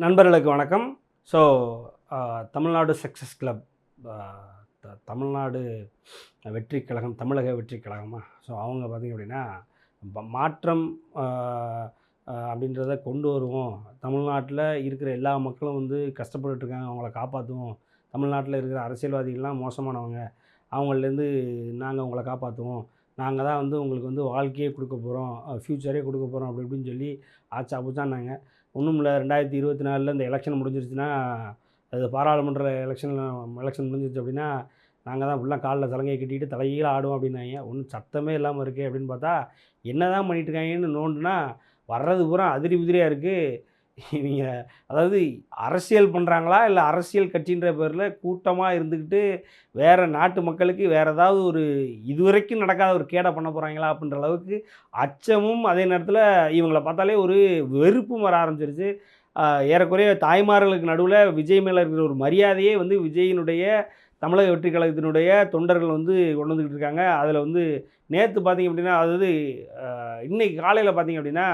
நண்பர்களுக்கு வணக்கம். So Tamil Nadu success club Tamil Nadu வெற்றி கழகம் தமிழக வெற்றி கழகமாக ஸோ அவங்க பார்த்திங்க அப்படின்னா மாற்றம் அப்படின்றத கொண்டு வருவோம். தமிழ்நாட்டில் இருக்கிற எல்லா மக்களும் வந்து கஷ்டப்பட்டுட்டு இருக்காங்க. அவங்கள காப்பாற்றுவோம் தமிழ்நாட்டில் இருக்கிற அரசியல்வாதிகள்லாம் மோசமானவங்க. அவங்கள்லேருந்து நாங்கள் உங்களை காப்பாற்றுவோம் நாங்கள் தான் வந்து உங்களுக்கு வந்து வாழ்க்கையே கொடுக்க போகிறோம் ஃப்யூச்சரே கொடுக்க போகிறோம் அப்படி இப்படின்னு சொல்லி ஆச்சா புச்சான்னாங்க. ஒன்றும் இல்லை ரெண்டாயிரத்தி இருபத்தி நாலில் இந்த எலெக்ஷன் முடிஞ்சிருச்சுன்னா அது பாராளுமன்ற எலெக்ஷன் எலெக்ஷன் முடிஞ்சிருச்சு அப்படின்னா நாங்கள் தான் ஃபுல்லாக காலில் சலங்கையை கட்டிட்டு தலைகீழ ஆடுவோம் அப்படின்னாங்க. ஒன்றும் சத்தமே இல்லாமல் இருக்கே அப்படின்னு பார்த்தா என்ன தான் பண்ணிட்டு இருக்காங்கன்னு நோண்டுனா வர்றது பூரா அதிரி உதிரியாக இருக்குது இவங்க அதாவது அரசியல் பண்ணுறாங்களா இல்லை அரசியல் கட்சின்ற பேரில் கூட்டமாக இருந்துக்கிட்டு வேறு நாட்டு மக்களுக்கு வேறு ஏதாவது ஒரு இதுவரைக்கும் நடக்காத ஒரு கேடை பண்ண போகிறாங்களா அப்படின்ற அளவுக்கு அச்சமும் அதே நேரத்தில் இவங்களை பார்த்தாலே ஒரு வெறுப்பும் வர ஆரம்பிச்சிருச்சு. ஏறக்குறைய தாய்மார்களுக்கு நடுவில் விஜய் மேலே இருக்கிற ஒரு மரியாதையே வந்து விஜயினுடைய தமிழக வெற்றி கழகத்தினுடைய தொண்டர்கள் வந்து கொண்டு வந்துக்கிட்டு இருக்காங்க. அதில் வந்து நேற்று பார்த்தீங்க அப்படின்னா அதாவது இன்றைக்கி காலையில் பார்த்தீங்க அப்படின்னா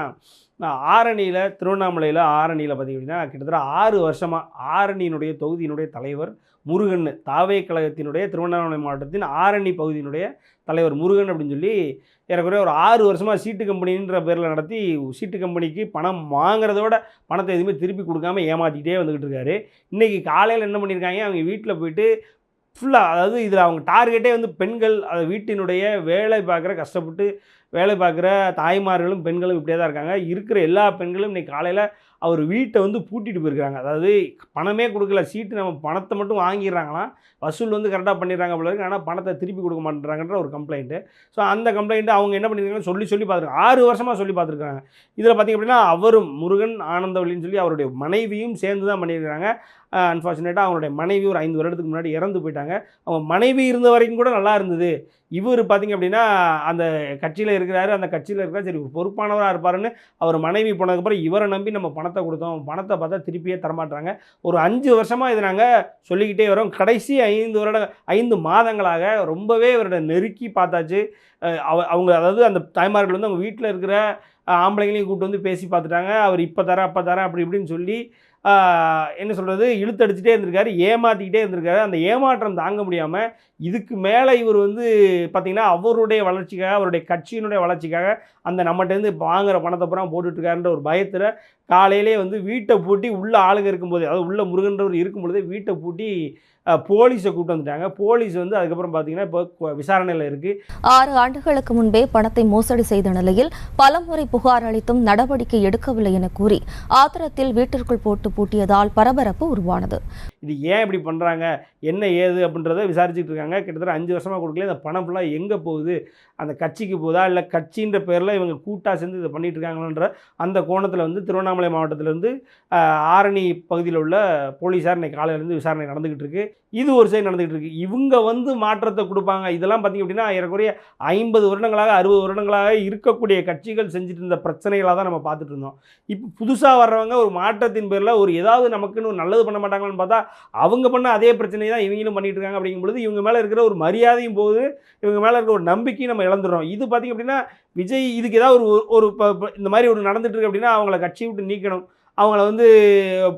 நான் ஆரணியில் திருவண்ணாமலையில் ஆரணியில் பார்த்தீங்க அப்படின்னா கிட்டத்தட்ட ஆறு வருஷமாக ஆரணியினுடைய தொகுதியினுடைய தலைவர் முருகன் தாவே கழகத்தினுடைய திருவண்ணாமலை மாவட்டத்தின் ஆரணி பகுதியினுடைய தலைவர் முருகன் அப்படின்னு சொல்லி ஏறக்குறைய ஒரு ஆறு வருஷமாக சீட்டு கம்பெனின்ற பேரில் நடத்தி சீட்டு கம்பெனிக்கு பணம் வாங்குறத விட பணத்தை எதுவுமே திருப்பி கொடுக்காம ஏமாற்றிக்கிட்டே வந்துக்கிட்டு இருக்காரு. இன்றைக்கி காலையில் என்ன பண்ணியிருக்காங்க அவங்க வீட்டில் போயிட்டு ஃபுல்லாக அதாவது இதில் அவங்க டார்கெட்டே வந்து பெண்கள் அது வீட்டினுடைய வேலை பார்க்குற கஷ்டப்பட்டு வேலை பார்க்குற தாய்மார்களும் பெண்களும் இப்படியே தான் இருக்காங்க. இருக்கிற எல்லா பெண்களும் இன்றைக்கி காலையில் அவர் வீட்டை வந்து பூட்டிட்டு போயிருக்காங்க அதாவது பணமே கொடுக்கல சீட்டு நம்ம பணத்தை மட்டும் வாங்கிடுறாங்களாம் வசூல் வந்து கரெக்டாக பண்ணிடுறாங்க போல இருக்கு. ஆனால் பணத்தை திருப்பி கொடுக்க மாட்டேறாங்கன்ற ஒரு கம்ப்ளைண்ட்டு ஸோ அந்த கம்ப்ளைண்ட்டு அவங்க என்ன பண்ணியிருக்காங்க சொல்லி சொல்லி பார்த்துருக்காங்க. ஆறு வருஷமாக சொல்லி பார்த்துருக்காங்க. இதில் பார்த்திங்க அப்படின்னா அவரும் முருகன் ஆனந்தவள்ளின்னு சொல்லி அவருடைய மனைவியும் சேர்ந்து தான் பண்ணியிருக்காங்க அன்ஃபார்ச்சுனேட்டாக அவங்களுடைய மனைவி ஒரு ஐந்து வருடத்துக்கு முன்னாடி இறந்து போயிட்டாங்க. அவங்க மனைவி இருந்த வரைக்கும் கூட நல்லா இருந்தது. இவர் பார்த்திங்க அப்படின்னா அந்த கட்சியில் இருக்கிறாரு அந்த கட்சியில் இருக்கிறார் சரி பொறுப்பானவராக இருப்பாருன்னு அவர் மனைவி போனதுக்கப்புறம் இவரை நம்பி நம்ம பணத்தை கொடுத்தோம். பணத்தை பார்த்தா திருப்பியே தரமாட்டாங்க. ஒரு அஞ்சு வருஷமாக இது நாங்கள் சொல்லிக்கிட்டே வரோம். கடைசி ஐந்து வருட ஐந்து மாதங்களாக ரொம்பவே இவரோட நெருக்கி பார்த்தாச்சு. அவ அவங்க அதாவது அந்த தாய்மார்கள் வந்து அவங்க வீட்டில் இருக்கிற ஆம்பளைங்களையும் கூப்பிட்டு வந்து பேசி பார்த்துட்டாங்க. அவர் இப்போ தரேன் அப்போ தரேன் அப்படி இப்படின்னு சொல்லி என்ன சொல்கிறது இழுத்தடிச்சிட்டே இருந்திருக்காரு ஏமாற்றிக்கிட்டே இருந்திருக்காரு. அந்த ஏமாற்றம் தாங்க முடியாமல் இதுக்கு மேலே இவர் வந்து பார்த்திங்கன்னா அவருடைய வளர்ச்சிக்காக அவருடைய கட்சியினுடைய வளர்ச்சிக்காக அந்த நம்மகிட்டேருந்து வாங்குற பணத்தை பூரா போட்டுட்ருக்காருன்ற ஒரு பயத்தில் காலையிலே வந்து வீட்டை பூட்டி உள்ள ஆளுங்க இருக்கும்போது அதாவது உள்ள முருகன்றவர் இருக்கும்பொழுதே வீட்டை பூட்டி போலீஸை கூப்பிட்டு வந்துட்டாங்க. போலீஸ் வந்து அதுக்கப்புறம் பார்த்தீங்கன்னா இப்போ விசாரணையில் இருக்குது ஆறு ஆண்டுகளுக்கு முன்பே பணத்தை மோசடி செய்த நிலையில் பலமுறை புகார் அளித்தும் நடவடிக்கை எடுக்கவில்லை என கூறி ஆத்திரத்தில் வீட்டிற்குள் போட்டு பூட்டியதால் பரபரப்பு உருவானது. இது ஏன் இப்படி பண்ணுறாங்க என்ன ஏது அப்படின்றத விசாரிச்சுட்டு இருக்காங்க. கிட்டத்தட்ட அஞ்சு வருஷமாக கொடுக்கல. இந்த பணம் ஃபுல்லாக எங்கே போகுது? அந்த கட்சிக்கு போகுதா இல்லை கட்சின்ற பேரில் இவங்க கூட்டாக சேர்ந்து இதை பண்ணிட்டு இருக்காங்கன்ற அந்த கோணத்தில் வந்து திருவண்ணாமலை மாவட்டத்திலேருந்து ஆரணி பகுதியில் உள்ள போலீஸார் இன்னைக்கு காலையிலேருந்து விசாரணை நடந்துக்கிட்டு இருக்கு. இது ஒரு சைடு நடந்துக்கிட்டு இருக்கு. இவங்க வந்து மாற்றத்தை கொடுப்பாங்க. இதெல்லாம் பார்த்திங்க அப்படின்னா ஏறக்குறைய ஐம்பது வருடங்களாக அறுபது வருடங்களாக இருக்கக்கூடிய கட்சிகள் செஞ்சுட்டு இருந்த பிரச்சனைகளாக தான் நம்ம பார்த்துட்டு இருந்தோம். இப்போ புதுசாக வர்றவங்க ஒரு மாற்றத்தின் பேரில் ஒரு ஏதாவது நமக்குன்னு ஒரு நல்லது பண்ண மாட்டாங்களான்னு பார்த்தா அவங்க பண்ண அதே பிரச்சனை தான் இவங்களும் பண்ணிட்டு இருக்காங்க அப்படிங்கும் பொழுது இவங்க மேலே இருக்கிற ஒரு மரியாதையும் போகுது. இவங்க மேலே இருக்கிற ஒரு நம்பிக்கையும் நம்ம இழந்துடுறோம். இது பார்த்திங்க அப்படின்னா விஜய் இதுக்கு ஏதாவது ஒரு ஒரு ப- ப- இந்த மாதிரி ஒரு நடந்துட்டு இருக்கு அப்படின்னா அவங்கள கட்சி விட்டு நீக்கணும். அவங்கள வந்து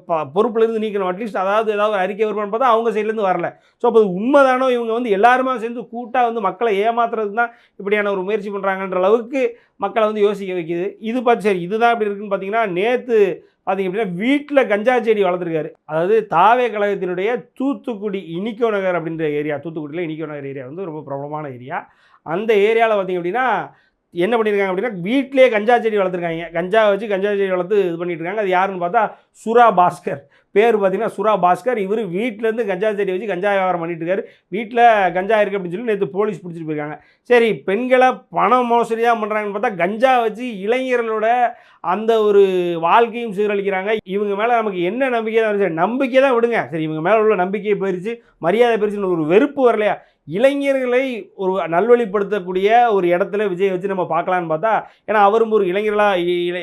ப- பொறுப்புலேருந்து நீக்கணும். அட்லீஸ்ட் அதாவது ஏதாவது ஒரு அறிக்கை வருமானு பார்த்தா அவங்க சைட்லேருந்து வரல. ஸோ அப்போ உண்மைதானோ? இவங்க வந்து எல்லாருமே சேர்ந்து கூட்டாக வந்து மக்களை ஏமாத்துறது தான் இப்படியான ஒரு முயற்சி பண்ணுறாங்கன்ற அளவுக்கு மக்களை வந்து யோசிக்க வைக்கிது. இது பார்த்து சரி இதுதான் இப்படி இருக்குன்னு பார்த்தீங்கன்னா நேற்று பார்த்தீங்க அப்படின்னா வீட்டில் கஞ்சா செடி வளர்த்துருக்காரு. அதாவது தாவே கழகத்தினுடைய தூத்துக்குடி இனிக்கோ நகர் அப்படின்ற ஏரியா தூத்துக்குடியில் இனிக்கோ நகர் ஏரியா வந்து ரொம்ப பிரபலமான ஏரியா. அந்த ஏரியாவில் பார்த்தீங்க அப்படின்னா என்ன பண்ணியிருக்காங்க அப்படின்னா வீட்டிலேயே கஞ்சா செடி வளர்த்துருக்காங்க. கஞ்சா வச்சு கஞ்சா செடி வளர்த்து இது பண்ணிட்டு இருக்காங்க அது யாருன்னு பார்த்தா சுரா பாஸ்கர். பேர் பார்த்தீங்கன்னா சுரா பாஸ்கர். இவர் வீட்டிலேருந்து கஞ்சா செடி வச்சு கஞ்சா வியாபாரம் பண்ணிட்டு இருக்காரு வீட்டில் கஞ்சா இருக்குது அப்படின்னு சொல்லி நேற்று போலீஸ் பிடிச்சிட்டு போயிருக்காங்க. சரி பெண்களை பணம் மோசடியாக பண்ணுறாங்கன்னு பார்த்தா கஞ்சா வச்சு இளைஞர்களோட அந்த ஒரு வாழ்க்கையும் சீரழிக்கிறாங்க. இவங்க மேலே நமக்கு என்ன நம்பிக்கை தான் சரி நம்பிக்கை தான் விடுங்க. சரி இவங்க மேலே உள்ள நம்பிக்கை போயிடுச்சு மரியாதை போயிடுச்சுன்னு ஒரு வெறுப்பு வரலையா? இளைஞர்களை ஒரு நல்வழிப்படுத்தக்கூடிய ஒரு இடத்துல விஜய் வச்சு நம்ம பார்க்கலான்னு பார்த்தா ஏன்னா அவரும் ஒரு இளைஞர்களாக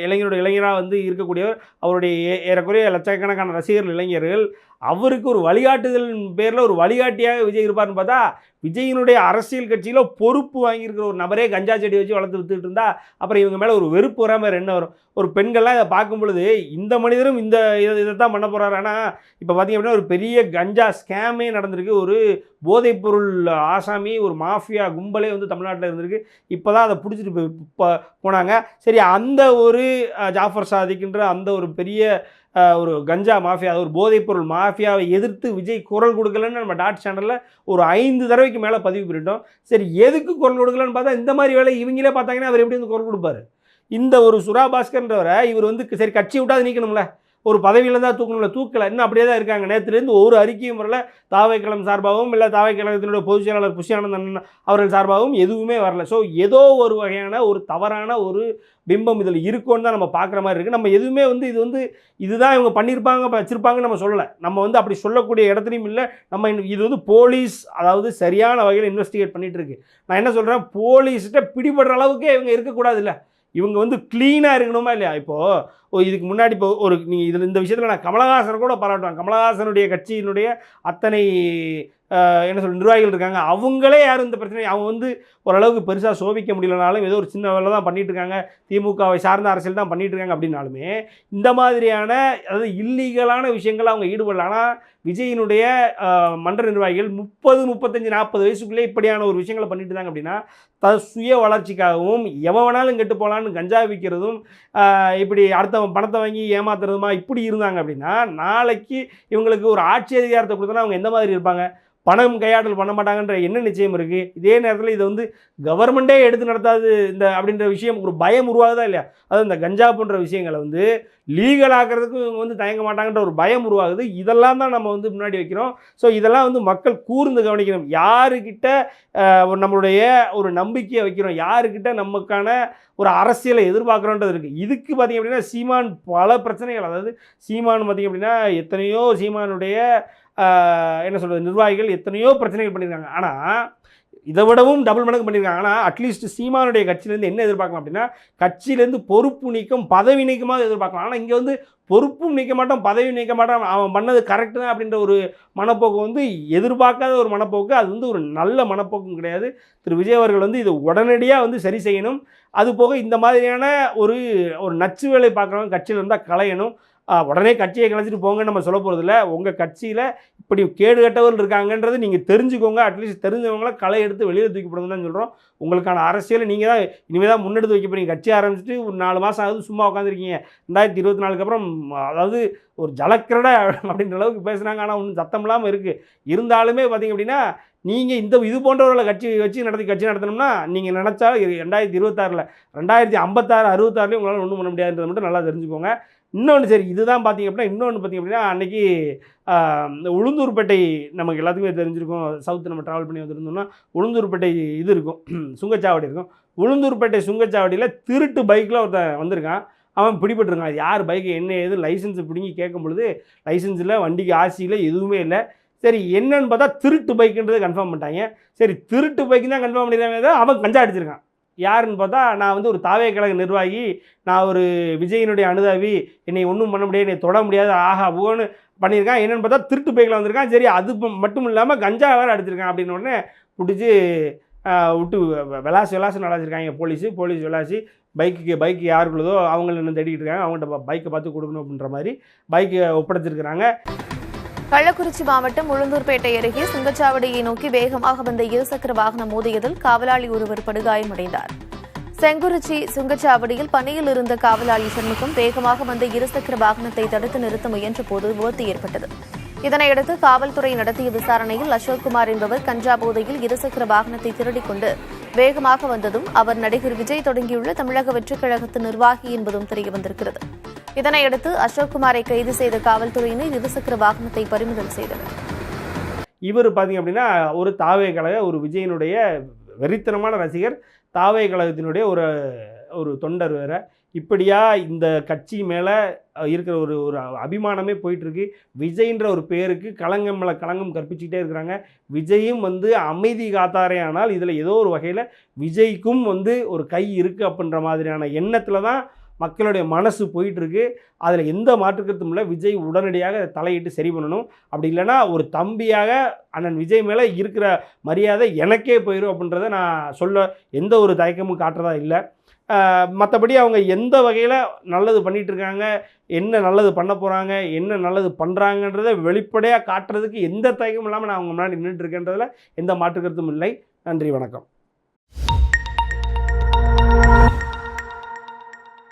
இளைஞரோட இளைஞராக வந்து இருக்கக்கூடியவர். அவருடைய ஏறக்குறைய லட்சக்கணக்கான ரசிகர்கள் இளைஞர்கள். அவருக்கு ஒரு வழிகாட்டுதல் பேரில் ஒரு வழிகாட்டியாக விஜய் இருப்பார்னு பார்த்தா விஜயினுடைய அரசியல் கட்சியில் பொறுப்பு வாங்கியிருக்கிற ஒரு நபரே கஞ்சா செடி வச்சு வளர்த்து வித்துட்டு இருந்தா அப்புறம் இவங்க மேலே ஒரு வெறுப்பு வராமல் என்ன வரும்? ஒரு பெண்கள்லாம் இதை பார்க்கும் பொழுது இந்த மனிதரும் இந்த இதை தான் பண்ண போகிறாரு ஆனால் இப்போ பார்த்திங்க அப்படின்னா ஒரு பெரிய கஞ்சா ஸ்கேமே நடந்திருக்கு. ஒரு போதைப்பொருள் ஆசாமி ஒரு மாஃபியா கும்பலே வந்து தமிழ்நாட்டில் இருந்திருக்கு. இப்போ தான் அதை பிடிச்சிட்டு போய் போனாங்க. சரி அந்த ஒரு ஜாஃபர் சாதிக்கின்ற அந்த ஒரு பெரிய ஒரு கஞ்சா மாஃபியா ஒரு போதைப்பொருள் மாஃபியாவை எதிர்த்து விஜய் குரல் கொடுக்கலன்னு நம்ம டாட் சேனலில் ஒரு ஐந்து தடவைக்கு மேலே பதிவு பண்ணிட்டோம். சரி எதுக்கு குரல் கொடுக்கலன்னு பார்த்தா இந்த மாதிரி வேலை இவங்களே பார்த்தாங்கன்னா அவர் எப்படி வந்து குரல் கொடுப்பாரு? இந்த ஒரு சுரா பாஸ்கர்ன்றவரை இவர் வந்து சரி கட்சி விட்டாது நீக்கணும்ல. ஒரு பதவியில் தான் தூக்கணும்ல தூக்கலை. இன்னும் அப்படியே தான் இருக்காங்க. நேற்றுலேருந்து ஒரு அறிக்கையும் வரல. தாவைக்களம் சார்பாகவும் இல்லை தாவைக்கழகத்தினுடைய பொதுச் செயலாளர் புஷியானந்தன் அவர்கள் சார்பாகவும் எதுவுமே வரல. ஸோ ஏதோ ஒரு வகையான ஒரு தவறான ஒரு பிம்பம் இதில் இருக்கும்னு தான் நம்ம பார்க்குற மாதிரி இருக்குது நம்ம எதுவுமே வந்து இது வந்து இதுதான் இவங்க பண்ணியிருப்பாங்க வச்சுருப்பாங்கன்னு நம்ம சொல்லலை. நம்ம வந்து அப்படி சொல்லக்கூடிய இடத்துலையும் இல்லை. நம்ம இது வந்து போலீஸ் அதாவது சரியான வகையில் இன்வெஸ்டிகேட் பண்ணிகிட்டு இருக்கு நான் என்ன சொல்கிறேன் போலீஸ்கிட்ட பிடிபடுற அளவுக்கே இவங்க இருக்கக்கூடாது இல்லை இவங்க வந்து க்ளீனாக இருக்கணுமா இல்லையா? இப்போது இதுக்கு முன்னாடி இப்போ ஒரு நீங்கள் இதில் இந்த விஷயத்தில் நான் கமலஹாசனை கூட பாராட்டுவேன் கமலஹாசனுடைய கட்சியினுடைய அத்தனை என்ன சொல்ற நிர்வாகிகள் இருக்காங்க. அவங்களே யாரும் இந்த பிரச்சனை அவங்க வந்து ஓரளவுக்கு பெருசாக சோபிக்க முடியலனாலும் ஏதோ ஒரு சின்ன வேலை தான் பண்ணிட்டு இருக்காங்க. திமுகவை சார்ந்த அரசியல் தான் பண்ணிட்டு இருக்காங்க அப்படின்னாலுமே இந்த மாதிரியான அதாவது இல்லீகலான விஷயங்கள் அவங்க ஈடுபடல. ஆனால் விஜயினுடைய மன்ற நிர்வாகிகள் முப்பது முப்பத்தஞ்சு நாற்பது வயசுக்குள்ளே இப்படியான ஒரு விஷயங்களை பண்ணிட்டு இருந்தாங்க அப்படின்னா த சுய வளர்ச்சிக்காகவும் எவன் வேணாலும் கெட்டு போகலான்னு கஞ்சா விற்கிறதும் இப்படி அடுத்த அடுத்தவன் பணத்தை வாங்கி ஏமாத்துறதுமா இப்படி இருந்தாங்க அப்படின்னா நாளைக்கு இவங்களுக்கு ஒரு ஆட்சி அதிகாரத்தை கொடுத்தனா அவங்க எந்த மாதிரி இருப்பாங்க? பணம் கையாடல் பண்ண மாட்டாங்கன்ற என்ன நிச்சயம் இருக்குது இதே நேரத்தில் இதை வந்து கவர்மெண்ட்டே எடுத்து நடத்தாது இந்த அப்படின்ற விஷயம் ஒரு பயம் உருவாகுதா இல்லையா? அதாவது இந்த கஞ்சா போன்ற விஷயங்களை வந்து லீகல் ஆக்கிறதுக்கும் இவங்க வந்து தயங்க மாட்டாங்கன்ற ஒரு பயம் உருவாகுது. இதெல்லாம் தான் நம்ம வந்து முன்னாடி வைக்கிறோம். ஸோ இதெல்லாம் வந்து மக்கள் கூர்ந்து கவனிக்கணும். யாருக்கிட்ட ஒரு நம்மளுடைய ஒரு நம்பிக்கையை வைக்கிறோம்? யாருக்கிட்ட நமக்கான ஒரு அரசியலை எதிர்பார்க்குறோன்றது இருக்குது இதுக்கு பார்த்திங்க அப்படின்னா சீமான் பல பிரச்சனைகள் அதாவது சீமான் பார்த்திங்க அப்படின்னா எத்தனையோ சீமானுடைய என்ன சொல்கிறது நிர்வாகிகள் எத்தனையோ பிரச்சனைகள் பண்ணியிருக்காங்க. ஆனால் இதை விடவும் டபுள் மடங்கு பண்ணியிருக்காங்க. ஆனால் அட்லீஸ்ட் சீமானுடைய கட்சியிலேருந்து என்ன எதிர்பார்க்கலாம் அப்படின்னா கட்சியிலேருந்து பொறுப்பு நீக்கம் பதவி நீக்கமாக எதிர்பார்க்கலாம். ஆனால் இங்கே வந்து பொறுப்பும் நீக்க மாட்டோம் பதவி நீக்க மாட்டோம். அவன் பண்ணது கரெக்டு தான் அப்படின்ற ஒரு மனப்போக்கு வந்து எதிர்பார்க்காத ஒரு மனப்போக்கு. அது வந்து ஒரு நல்ல மனப்போக்கும் கிடையாது. திரு. விஜய் அவர்கள் வந்து இதை உடனடியாக வந்து சரி செய்யணும். அது போக இந்த மாதிரியான ஒரு ஒரு நச்சு வேலை பார்க்குறவங்க கட்சியில் இருந்தால் களையணும். உடனே கட்சியை கலைச்சிட்டு போங்கன்னு நம்ம சொல்ல போகிறதில்ல உங்கள் கட்சியில் இப்படி கேடு கட்டவர்கள் இருக்காங்கன்றது நீங்கள் தெரிஞ்சுக்கோங்க. அட்லீஸ்ட் தெரிஞ்சவங்கள களை எடுத்து வெளியில் தூக்கி போடுங்கன்னு சொல்கிறோம் உங்களுக்கான அரசியலை நீங்கள் தான் இனிமேல் தான் முன்னெடுத்து வைக்க போகிறீங்க கட்சி ஆரம்பிச்சுட்டு ஒரு நாலு மாதம் ஆகுது சும்மா உட்காந்துருக்கீங்க ரெண்டாயிரத்தி இருபத்தி நாலுக்கு அப்புறம் அதாவது ஒரு ஜலக்கிரட அப்படின்ற அளவுக்கு பேசுனாங்க. ஆனால் ஒன்றும் சத்தம் இல்லாமல் இருக்குது இருந்தாலுமே பார்த்தீங்க அப்படின்னா நீங்கள் இந்த இது போன்றவர்களை கட்சி வச்சு நடத்தி கட்சி நடத்தணும்னா நீங்கள் நினச்சா ரெண்டாயிரத்தி இருபத்தாறில் ரெண்டாயிரத்தி ஐம்பத்தாறு அறுபத்தாறுலேயும் உங்களால் ஒன்றும் பண்ண முடியாதுன்றது மட்டும் நல்லா தெரிஞ்சுக்கோங்க. இன்னொன்று சரி இதுதான் பார்த்தீங்க அப்படின்னா இன்னொன்று பார்த்தீங்க அப்படின்னா அன்றைக்கி இந்த உளுந்தூர்பேட்டை நமக்கு எல்லாத்துக்குமே தெரிஞ்சிருக்கும். சவுத்து நம்ம ட்ராவல் பண்ணி வந்திருந்தோம்னா உளுந்தூர்பேட்டை இது இருக்கும் சுங்கச்சாவடி இருக்கும். உளுந்தூர்பேட்டை சுங்கச்சாவடியில் திருட்டு பைக்கில் ஒருத்தன் வந்திருக்கான். அவன் பிடிபட்டிருக்கான். அது யார் பைக்கு என்ன ஏது லைசன்ஸ் பிடிங்கி கேட்கும் பொழுது லைசன்ஸ் இல்லை வண்டிக்கு ஆசியில் எதுவுமே இல்லை. சரி என்னன்னு பார்த்தா திருட்டு பைக்குன்றதை கன்ஃபார்ம் பண்ணிட்டாங்க. சரி திருட்டு பைக்கு தான் கன்ஃபார்ம் பண்ணிடுறாங்க அவன் கஞ்சா அடிச்சிருக்கான். யாருன்னு பார்த்தா நான் வந்து ஒரு தாவே கழக நிர்வாகி நான் ஒரு விஜயினுடைய அனுதாவி என்னை ஒன்றும் பண்ண முடியாது என்னை தொட முடியாது ஆஹா புகன்னு பண்ணியிருக்கான். என்னென்னு பார்த்தா திருட்டு பைக்கில் வந்திருக்கான். சரி அது மட்டும் இல்லாமல் கஞ்சா வேறு அடிச்சிருக்கான் அப்படின்னு உடனே பிடிச்சி விட்டு விளாசு விளாசி விளாசி நடாச்சிருக்காங்க போலீஸு. போலீஸ் விளாசி பைக்குக்கு பைக்கு யாருக்குள்ளதோ அவங்கள என்ன தேடிக்கிட்டு இருக்காங்க. அவங்கள்ட்ட பைக்கை பார்த்து கொடுக்கணும் அப்படின்ற மாதிரி பைக்கை ஒப்படைச்சிருக்கிறாங்க. கள்ளக்குறிச்சி மாவட்டம் உளுந்தூர்பேட்டை அருகே சுங்கச்சாவடியை நோக்கி வேகமாக வந்த இருசக்கர வாகனம் மோதியதில் காவலாளி ஒருவர் படுகாயமடைந்தார். செங்குறிச்சி சுங்கச்சாவடியில் பணியில் இருந்த காவலாளி சண்முகம் வேகமாக வந்த இருசக்கர வாகனத்தை தடுத்து நிறுத்த முயன்றபோது விபத்து ஏற்பட்டது. இதனையடுத்து காவல்துறை நடத்திய விசாரணையில் அசோக்குமார் என்பவர் கஞ்சா போதையில் இருசக்கர வாகனத்தை திருடிக் கொண்டு வேகமாக வந்ததும் அவர் நடிகர் விஜய் தொடங்கியுள்ள தமிழக வெற்றிக் கழகத்தின் நிர்வாகி என்பதும் தெரியவந்திருக்கிறது. இதனையடுத்து அசோக்குமாரை கைது செய்த காவல்துறையினர் இருசக்கர வாகனத்தை பறிமுதல் செய்தனர். இவர் பார்த்தீங்க அப்படின்னா ஒரு தாவே கழக ஒரு விஜயனுடைய வெறித்தனமான ரசிகர் தாவே கழகத்தினுடைய ஒரு ஒரு தொண்டர் வேற. இப்படியா இந்த கட்சி மேலே இருக்கிற ஒரு ஒரு அபிமானமே போயிட்டுருக்கு. விஜய்ன்ற ஒரு பேருக்கு களங்கம் மேலே களங்கம் கற்பிச்சுக்கிட்டே இருக்கிறாங்க. விஜயும் வந்து அமைதி காத்தாரே ஆனால் இதில் ஏதோ ஒரு வகையில் விஜய்க்கும் வந்து ஒரு கை இருக்குது அப்படின்ற மாதிரியான எண்ணத்தில் தான் மக்களுடைய மனசு போயிட்டுருக்கு. அதில் எந்த மாற்றுக்கருத்தும் இல்லை. விஜய் உடனடியாக தலையிட்டு சரி பண்ணணும். அப்படி இல்லைன்னா ஒரு தம்பியாக அண்ணன் விஜய் மேலே இருக்கிற மரியாதை எனக்கே போயிடும் அப்படின்றத நான் சொல்ல எந்த ஒரு தயக்கமும் காட்டுறதா இல்லை. மற்றபடி அவங்க எந்த வகையில் நல்லது பண்ணிகிட்ருக்காங்க இருக்காங்க என்ன நல்லது பண்ண போகிறாங்க என்ன நல்லது பண்ணுறாங்கன்றதை வெளிப்படையாக காட்டுறதுக்கு எந்த தயக்கமும் இல்லாமல் நான் அவங்க முன்னாடி நின்றுட்டுருக்கேன்றதில் எந்த மாற்றுக்கருத்தும் இல்லை. நன்றி வணக்கம்.